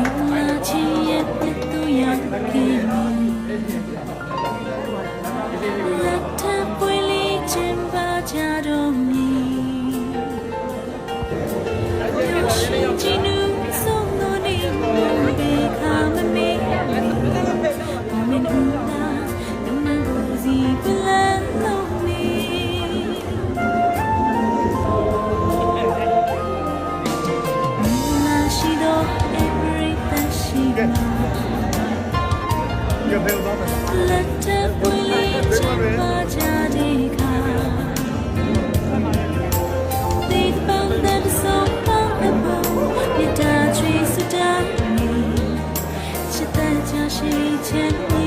我亲 ကဲကဲဘယ်သွားမလဲလက်တက်ပွင့်လေးချမ်းသာကြတဲ့ခါ Think about that song on the boat မြတ်တာချွေစတာနေချစ်တဲ့ချရှိချင်